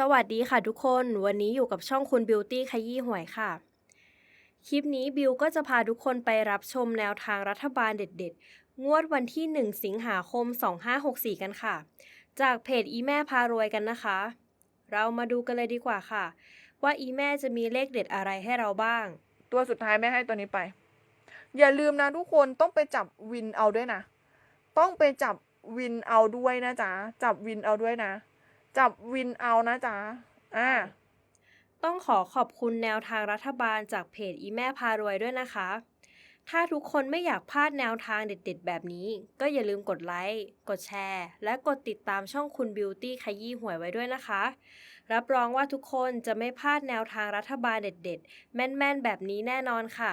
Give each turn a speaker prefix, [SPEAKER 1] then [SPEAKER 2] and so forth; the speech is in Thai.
[SPEAKER 1] สวัสดีค่ะทุกคน วันนี้อยู่กับช่องคุณบิวตี้ขยี้หวยค่ะ คลิปนี้บิวก็จะพาทุกคนไปรับชมแนวทางรัฐบาลเด็ดๆ งวดวันที่ 1 สิงหาคม 2564 กันค่ะ จากเพจอีแม่พารวยกันนะคะ เรามาดูกันเลยดีกว่าค่ะ ว่าอีแม่จะมีเลขเด็ดอะไรให้เราบ้าง
[SPEAKER 2] ตัวสุดท้ายไม่ให้ตัวนี้ไป อย่าลืมนะทุกคนต้องไปจับวินเอาด้วยนะ ต้องไปจับวินเอาด้วยนะจ๊ะ จับวินเอาด้วยนะ จับวินเอานะจ๊ะอ่า
[SPEAKER 1] ต้องขอขอบคุณแนวทางรัฐบาลจากเพจอีแม่พารวยด้วยนะคะ ถ้าทุกคนไม่อยากพลาดแนวทางเด็ดๆ แบบนี้ ก็อย่าลืมกดไลค์ กดแชร์ และกดติดตามช่องคุณบิวตี้ขยี้หวยไว้ด้วยนะคะ รับรองว่าทุกคนจะไม่พลาดแนวทางรัฐบาลเด็ดๆ แม่นๆ แบบนี้แน่นอนค่ะ